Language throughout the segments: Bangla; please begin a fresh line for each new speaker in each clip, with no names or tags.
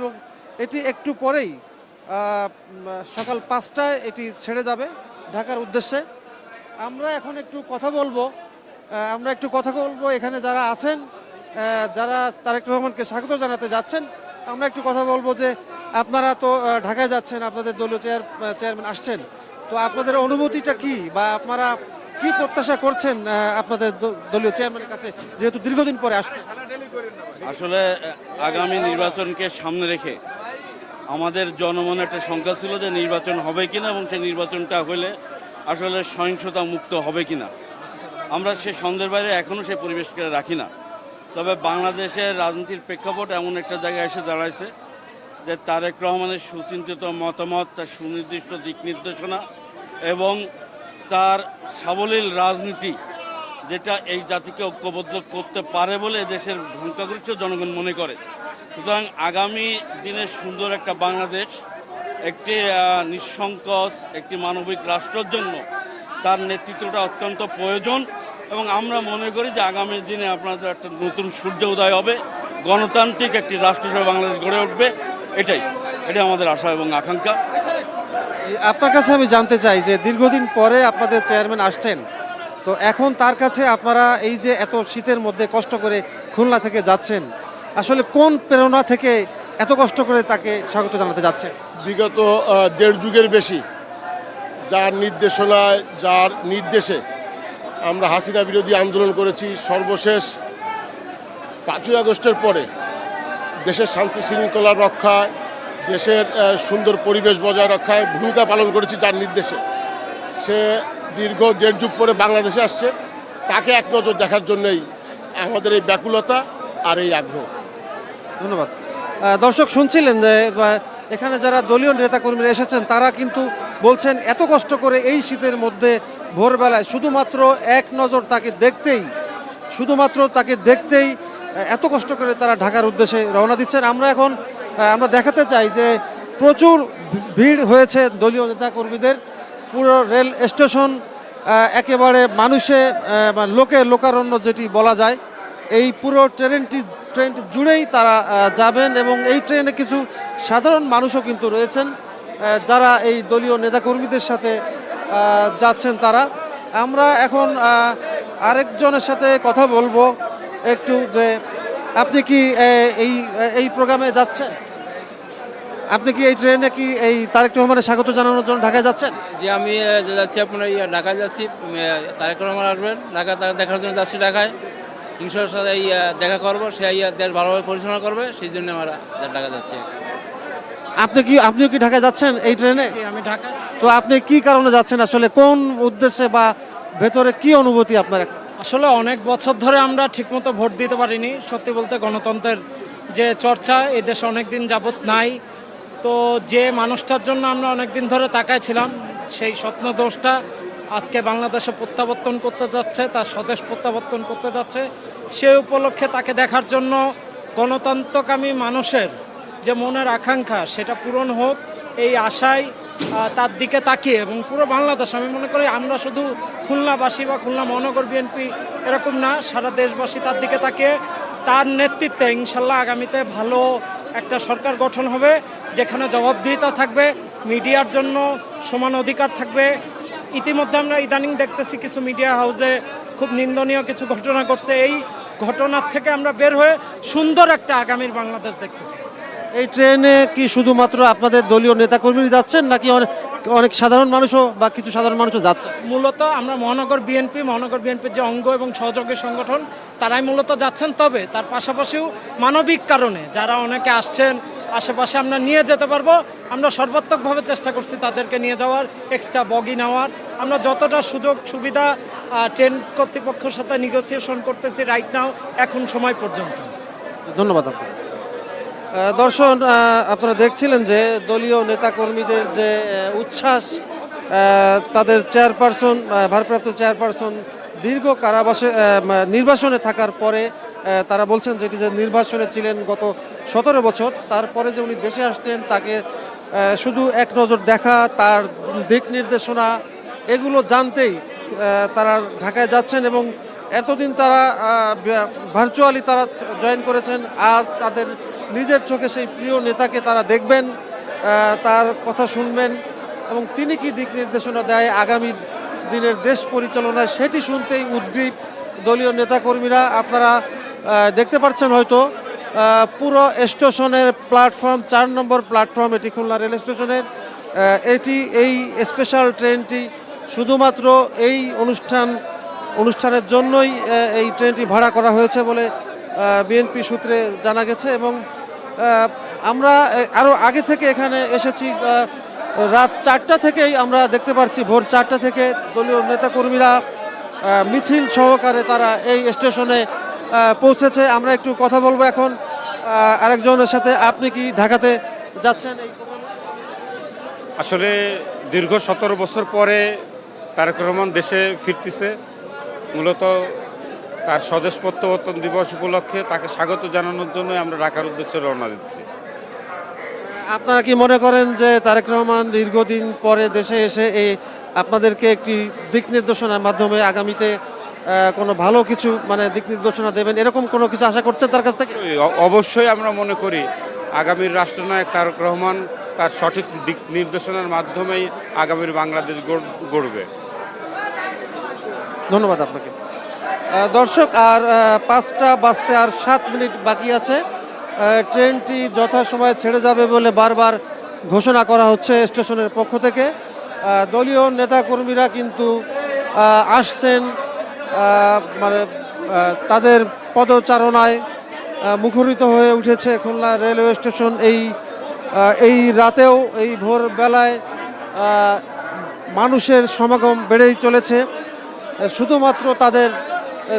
এবং এটি একটু পরেই সকাল পাঁচটায় এটি ছেড়ে যাবে ঢাকার উদ্দেশ্যে। আমরা এখন একটু কথা বলব আমরা একটু কথা বলব এখানে যারা আছেন যারা তারেক রহমানকে স্বাগত জানাতে যাচ্ছেন, আমরা একটু কথা বলব যে আপনারা তো ঢাকায় যাচ্ছেন, আপনাদের দলীয় চেয়ার চেয়ারম্যান আসছেন, তো আপনাদের অনুভূতিটা কি বা আপনারা কি প্রত্যাশা করছেন আপনাদের দলীয় চেয়ারম্যানের কাছে, যেহেতু দীর্ঘদিন পরে আসছেন?
আসলে আগামী নির্বাচনকে সামনে রেখে আমাদের জনমনে একটা শঙ্কা ছিল যে নির্বাচন হবে কিনা এবং সেই নির্বাচনটা হলে আসলে সহিংসতা মুক্ত হবে কিনা। আমরা সে সন্দেহের বাইরে এখনও সেই পরিবেশকে রাখি না। তবে বাংলাদেশের রাজনীতির প্রেক্ষাপট এমন একটা জায়গায় এসে দাঁড়াইছে যে তারেক রহমানের সুচিন্তিত মতামত, তার সুনির্দিষ্ট দিক নির্দেশনা এবং তার সাবলীল রাজনীতি যেটা এই জাতিকে ঐক্যবদ্ধ করতে পারে বলে দেশের সংখ্যাগরিষ্ঠ জনগণ মনে করে। সুতরাং আগামী দিনে সুন্দর একটা বাংলাদেশ, একটি নিঃসংকোচ, একটি মানবিক রাষ্ট্রের জন্য তার নেতৃত্বটা অত্যন্ত প্রয়োজন এবং আমরা মনে করি যে আগামী দিনে আপনাদের একটা নতুন সূর্য উদয় হবে, গণতান্ত্রিক একটি রাষ্ট্র হিসেবে বাংলাদেশ গড়ে উঠবে, এটাই। এটাই আমাদের আশা এবং আকাঙ্ক্ষা।
আপনার কাছে আমি জানতে চাই যে দীর্ঘদিন পরে আপনাদের চেয়ারম্যান আসছেন। তো এখন তার কাছে আপনারা এই যে এত শীতের মধ্যে কষ্ট করে খুলনা থেকে যাচ্ছেন, আসলে কোন প্রেরণা থেকে এত কষ্ট করে তাকে স্বাগত জানাতে যাচ্ছে
বিগত দেড় যুগের বেশি, যার নির্দেশনায়, যার নির্দেশে আমরা হাসিনা বিরোধী আন্দোলন করেছি, সর্বশেষ পাঁচই আগস্টের পরে দেশের শান্তি শৃঙ্খলা রক্ষায়, দেশের সুন্দর পরিবেশ বজায় রক্ষায় ভূমিকা পালন করেছি যার নির্দেশে। সে দীর্ঘ দেড় যুগ পরে বাংলাদেশে আসছে। তাকে এক নজর দেখার জন্যই আমাদের এই ব্যাকুলতা আর এই আগ্রহ।
ধন্যবাদ। দর্শক, শুনছিলেন যে এখানে যারা দলীয় নেতাকর্মীরা এসেছেন, তারা কিন্তু বলছেন, এত কষ্ট করে এই শীতের মধ্যে ভোরবেলায় শুধুমাত্র এক নজর তাকে দেখতেই, শুধুমাত্র তাকে দেখতেই এত কষ্ট করে তারা ঢাকার উদ্দেশ্যে রওনা দিচ্ছেন। আমরা এখন আমরা দেখাতে চাই যে প্রচুর ভিড় হয়েছে দলীয় নেতাকর্মীদের। পুরো রেল স্টেশন একেবারে মানুষে লোকে লোকারণ্য যেটি বলা যায়, এই পুরো ট্রেনটি ট্রেনটি জুড়েই তারা যাবেন এবং এই ট্রেনে কিছু সাধারণ মানুষও কিন্তু রয়েছেন যারা এই দলীয় নেতাকর্মীদের সাথে যাচ্ছেন তারা। আমরা এখন আরেকজনের সাথে কথা বলব একটু যে, আপনি কি এই এই প্রোগ্রামে যাচ্ছেন? আপনি কি এই ট্রেনে কি এই তারেক রহমানের স্বাগত জানানোর জন্য ঢাকায় যাচ্ছেন?
যে আমি যাচ্ছি আপনার ইয়ে ঢাকায় যাচ্ছি। তারেক রহমান আসবেন। ঢাকা দেখার জন্য যাচ্ছি ঢাকায়। ইনশোর সাথে এই, দেখা করব। সে ইয়ে দেশ ভালোভাবে পরিচালনা করবে। সেই জন্য আমরা ঢাকা যাচ্ছি।
আপনি কি আপনিও কি ঢাকায় যাচ্ছেন এই ট্রেনে?
আমি ঢাকা
তো আপনি কি কারণে যাচ্ছেন? আসলে কোন উদ্দেশ্যে বা ভেতরে কি অনুভূতি আপনার?
আসলে অনেক বছর ধরে আমরা ঠিকমতো ভোট দিতে পারিনি। সত্যি বলতে গণতন্ত্রের যে চর্চা এই দেশে অনেক দিন যাবৎ নাই। তো যে মানুষটার জন্য আমরা অনেক দিন ধরে তাকাইছিলাম সেই স্বপ্ন দোষটা আজকে বাংলাদেশে প্রত্যাবর্তন করতে যাচ্ছে, তার স্বদেশ প্রত্যাবর্তন করতে যাচ্ছে, সে উপলক্ষে তাকে দেখার জন্য গণতন্ত্রকামী মানুষের যে মনের আকাঙ্ক্ষা সেটা পূরণ হোক, এই আশায় তার দিকে তাকিয়ে এবং পুরো বাংলাদেশ, আমি মনে করি আমরা শুধু খুলনাবাসী বা খুলনা মহানগর বিএনপি এরকম না, সারা দেশবাসী তার দিকে তাকিয়ে, তার নেতৃত্বে ইনশাল্লাহ আগামীতে ভালো একটা সরকার গঠন হবে, যেখানে জবাবদিহিতা থাকবে, মিডিয়ার জন্য সমান অধিকার থাকবে। ইতিমধ্যে আমরা ইদানিং দেখতেছি কিছু মিডিয়া হাউসে খুব নিন্দনীয় কিছু ঘটনা ঘটছে। এই ঘটনার থেকে আমরা বের হয়ে সুন্দর একটা আগামীর বাংলাদেশ দেখতে চাই।
এই ট্রেনে কি শুধুমাত্র আপনাদের দলীয় নেতাকর্মী যাচ্ছেন, নাকি অনেক সাধারণ মানুষও বা কিছু সাধারণ মানুষও যাচ্ছে।
মূলত আমরা মহানগর বিএনপি মহানগর বিএনপির যে অঙ্গ এবং সহযোগী সংগঠন তারাই মূলত যাচ্ছেন। তবে তার পাশাপাশিও মানবিক কারণে যারা অনেকে আসছেন আশেপাশে আমরা নিয়ে যেতে পারব। আমরা সর্বাত্মকভাবে চেষ্টা করছি তাদেরকে নিয়ে যাওয়ার এক্সট্রা বগি নেওয়ার। আমরা যতটা সুযোগ সুবিধা ট্রেন কর্তৃপক্ষের সাথে নিগোসিয়েশন করতেছি রাইট নাও এখন সময় পর্যন্ত।
ধন্যবাদ আপনাকে। দর্শন আপনারা দেখছিলেন যে দলীয় নেতাকর্মীদের যে উচ্ছ্বাস তাদের চেয়ারপারসন ভারপ্রাপ্ত চেয়ারপারসন দীর্ঘ কারাবাসে নির্বাসনে থাকার পরে তারা বলছেন যেটি যে নির্বাসনে ছিলেন গত সতেরো বছর, তারপরে যে উনি দেশে আসছেন, তাকে শুধু এক নজর দেখা, তার দিক নির্দেশনা, এগুলো জানতেই তারা ঢাকায় যাচ্ছেন এবং এতদিন তারা ভার্চুয়ালি তারা জয়েন করেছেন, আজ তাদের নিজের চোখে সেই প্রিয় নেতাকে তারা দেখবেন তার কথা শুনবেন এবং তিনি কি দিক নির্দেশনা দেয় আগামী দিনের দেশ পরিচালনায় সেটি শুনতেই উদ্গ্রীব দলীয় নেতাকর্মীরা আপনারা দেখতে পাচ্ছেন হয়তো পুরো স্টেশনের প্ল্যাটফর্ম, চার নম্বর প্ল্যাটফর্ম, এটি খুলনা রেল স্টেশনের এটি এই স্পেশাল ট্রেনটি শুধুমাত্র এই অনুষ্ঠান, অনুষ্ঠানের জন্যই এই ট্রেনটি ভাড়া করা হয়েছে বলে বিএনপি সূত্রে জানা গেছে এবং আমরা আরও আগে থেকে এখানে এসেছি রাত চারটা থেকেই আমরা দেখতে পাচ্ছি ভোর চারটা থেকে দলীয় নেতাকর্মীরা মিছিল সহকারে তারা এই স্টেশনে পৌঁছেছে। আমরা একটু কথা বলব এখন। আরেকজনের সাথে আপনি কি ঢাকাতে যাচ্ছেন এই
আসলে দীর্ঘ সতেরো বছর পরে তারেক রহমান দেশে ফিরতেছে। মূলত তার স্বদেশ প্রত্যাবর্তন দিবস উপলক্ষে তাকে স্বাগত জানানোর জন্য আমরা ঢাকার উদ্দেশ্যে রওনা দিচ্ছি।
আপনারা কি মনে করেন যে তারেক রহমান দীর্ঘদিন পরে দেশে এসে এই আপনাদেরকে একটি দিক নির্দেশনার মাধ্যমে আগামীতে কোনো ভালো কিছু মানে দিক নির্দেশনা দেবেন এরকম কোনো কিছু আশা করছেন তার কাছ থেকে?
অবশ্যই আমরা মনে করি আগামীর রাষ্ট্রনায়ক তারক রহমান তার সঠিক দিক নির্দেশনার মাধ্যমেই আগামীর বাংলাদেশ গড়- গড়বে।
ধন্যবাদ আপনাকে। দর্শক, আর পাঁচটা বাজতে আর সাত মিনিট বাকি আছে। ট্রেনটি যথাসময়ে ছেড়ে যাবে বলে বারবার ঘোষণা করা হচ্ছে স্টেশনের পক্ষ থেকে। দলীয় নেতাকর্মীরা কিন্তু আসছেন মানে তাদের পদচারণায় মুখরিত হয়ে উঠেছে খুলনা রেলওয়ে স্টেশন এই এই রাতেও, এই ভোরবেলায় মানুষের সমাগম বেড়েই চলেছে। শুধুমাত্র তাদের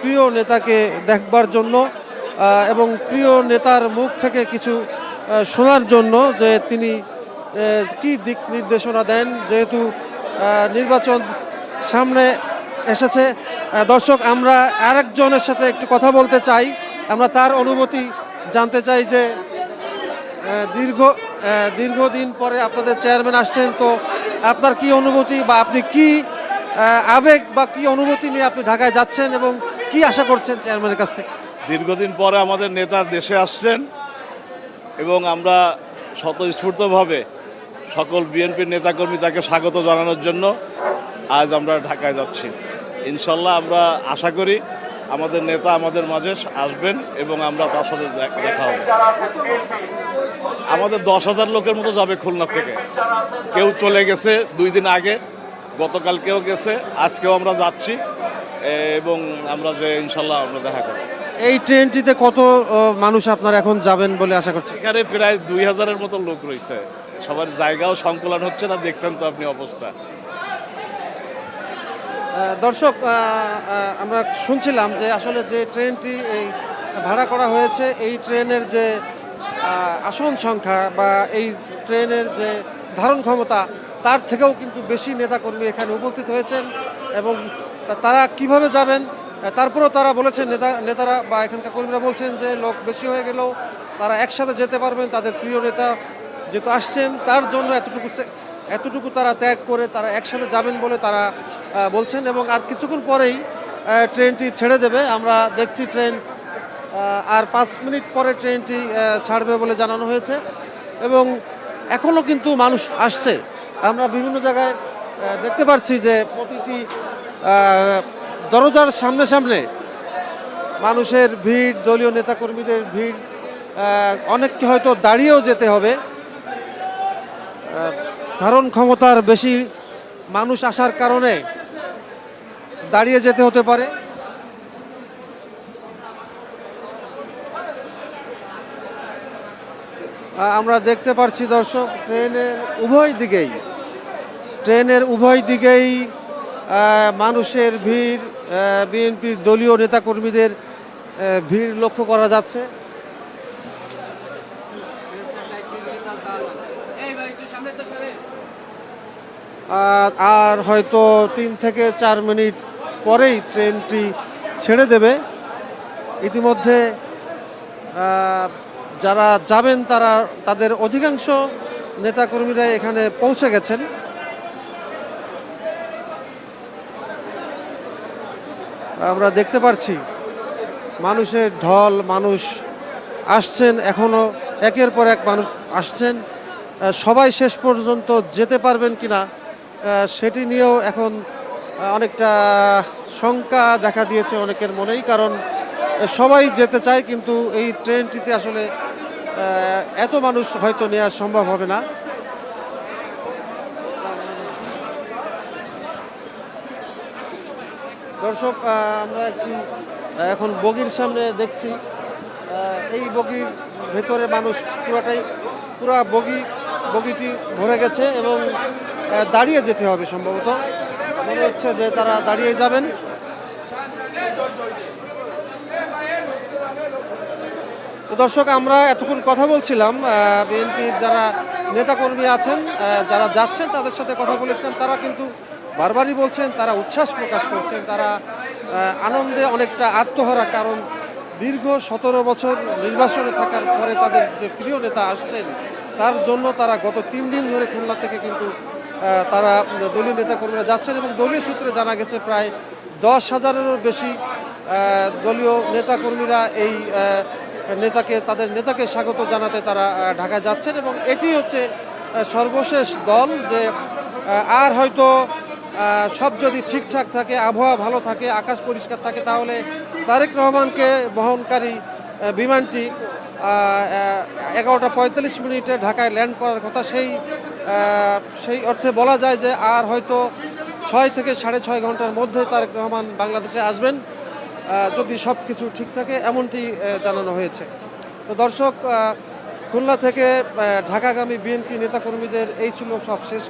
প্রিয় নেতাকে দেখবার জন্য এবং প্রিয় নেতার মুখ থেকে কিছু শোনার জন্য যে তিনি কি দিক নির্দেশনা দেন, যেহেতু নির্বাচন সামনে এসেছে। দর্শক, আমরা আরেকজনের সাথে একটু কথা বলতে চাই। আমরা তার অনুমতি জানতে চাই যে দীর্ঘ দীর্ঘদিন পরে আপনাদের চেয়ারম্যান আসছেন, তো আপনার কি অনুভূতি বা আপনি কি আবেগ বা কি অনুভূতি নিয়ে আপনি ঢাকায় যাচ্ছেন এবং কি আশা করছেন চেয়ারম্যানের কাছ থেকে?
দীর্ঘদিন পরে আমাদের নেতা দেশে আসছেন এবং আমরা স্বতঃস্ফূর্তভাবে সকল বিএনপির নেতাকর্মী তাকে স্বাগত জানানোর জন্য আজ আমরা ঢাকায় যাচ্ছি। ইনশাল্লাহ আমরা আশা করি আমাদের নেতা আমাদের মাঝে আসবেন এবং আমরা তার সাথে দেখা হবে। আমাদের দশ হাজার লোকের মতো যাবে খুলনা থেকে। কেউ চলে গেছে দুই দিন আগে। গতকালকেও গেছে আজকেও আমরা যাচ্ছি এবং আমরা যে ইনশাল্লাহ আমরা দেখা করব।
এই ট্রেনটিতে কত মানুষ আপনারা এখন যাবেন বলে আশা করছি
এখানে প্রায় দুই হাজারের মতো লোক রয়েছে। সবার জায়গাও সংকুলন হচ্ছে না দেখছেন তো আপনি অবস্থা।
দর্শক আমরা শুনছিলাম যে আসলে যে ট্রেনটি এই ভাড়া করা হয়েছে এই ট্রেনের যে আসন সংখ্যা বা এই ট্রেনের যে ধারণ ক্ষমতা তার থেকেও কিন্তু বেশি নেতাকর্মী এখানে উপস্থিত হয়েছেন এবং তারা কীভাবে যাবেন? তারপরেও তারা বলেছেন, নেতা নেতারা বা এখানকার কর্মীরা বলছেন যে লোক বেশি হয়ে গেলেও তারা একসাথে যেতে পারবেন, তাদের প্রিয় নেতা যেহেতু আসছেন, তার জন্য এতটুকু এতটুকু তারা ত্যাগ করে তারা একসাথে যাবেন বলে তারা বলছেন এবং আর কিছুক্ষণ পরেই ট্রেনটি ছেড়ে দেবে। আমরা দেখছি ট্রেন আর পাঁচ মিনিট পরে ট্রেনটি ছাড়বে বলে জানানো হয়েছে এবং এখনও কিন্তু মানুষ আসছে। আমরা বিভিন্ন জায়গায় দেখতে পাচ্ছি যে প্রতিটি দরজার সামনে সামনে মানুষের ভিড়, দলীয় নেতাকর্মীদের ভিড় অনেককে হয়তো দাঁড়িয়েও যেতে হবে। ধারণ ক্ষমতার বেশি মানুষ আসার কারণে দাঁড়িয়ে যেতে হতে পারে। আমরা দেখতে পাচ্ছি দর্শক, ট্রেনের উভয় দিকেই, ট্রেনের উভয় দিকেই মানুষের ভিড় বিএনপির দলীয় নেতাকর্মীদের ভিড় লক্ষ্য করা যাচ্ছে। আর হয়তো তিন থেকে চার মিনিট পরেই ট্রেনটি ছেড়ে দেবে। ইতিমধ্যে যারা যাবেন তারা তাদের অধিকাংশ নেতাকর্মীরা এখানে পৌঁছে গেছেন। আমরা দেখতে পাচ্ছি মানুষের ঢল, মানুষ আসছেন, এখনও একের পর এক মানুষ আসছেন। সবাই শেষ পর্যন্ত যেতে পারবেন কিনা সেটি নিয়েও এখন অনেকটা শঙ্কা দেখা দিয়েছে অনেকের মনেই, কারণ সবাই যেতে চায়, কিন্তু এই ট্রেনটিতে আসলে এত মানুষ হয়তো নেওয়া সম্ভব হবে না। দর্শক আমরা একটি এখন বগির সামনে দেখছি। এই বগির ভেতরে মানুষ পুরোটাই, পুরা বগি, বগিটি ভরে গেছে এবং দাঁড়িয়ে যেতে হবে সম্ভবত। মনে হচ্ছে যে তারা দাঁড়িয়ে যাবেন। তো দর্শক, আমরা এতক্ষণ কথা বলছিলাম বিএনপির যারা নেতাকর্মী আছেন যারা যাচ্ছেন তাদের সাথে কথা বলেছিলাম, তারা কিন্তু বারবারই বলছেন, তারা উচ্ছ্বাস প্রকাশ করছেন, তারা আনন্দে অনেকটা আত্মহারা, কারণ দীর্ঘ সতেরো বছর নির্বাচনে থাকার পরে তাদের যে প্রিয় নেতা আসছেন, তার জন্য তারা গত তিন দিন ধরে খুলনা থেকে কিন্তু তারা দলীয় নেতাকর্মীরা যাচ্ছেন এবং দলীয় সূত্রে জানা গেছে প্রায় দশ হাজারেরও বেশি দলীয় নেতাকর্মীরা এই নেতাকে, তাদের নেতাকে স্বাগত জানাতে তারা ঢাকায় যাচ্ছেন এবং এটি হচ্ছে সর্বশেষ দল যে আর হয়তো সব যদি ঠিকঠাক থাকে, আবহাওয়া ভালো থাকে, আকাশ পরিষ্কার থাকে, তাহলে তারেক রহমানকে বহনকারী বিমানটি এগারোটা পঁয়তাল্লিশ মিনিটে ঢাকায় ল্যান্ড করার কথা। সেই সেই অর্থে বলা যায় যে, আর হয়তো ছয় থেকে সাড়ে ছয় ঘণ্টার মধ্যে তারেক রহমান বাংলাদেশে আসবেন। যদি সব কিছু ঠিক থাকে, এমনটি জানানো হয়েছে। তো দর্শক খুলনা থেকে ঢাকাগামী বিএনপি নেতাকর্মীদের এই ছিল সব শেষ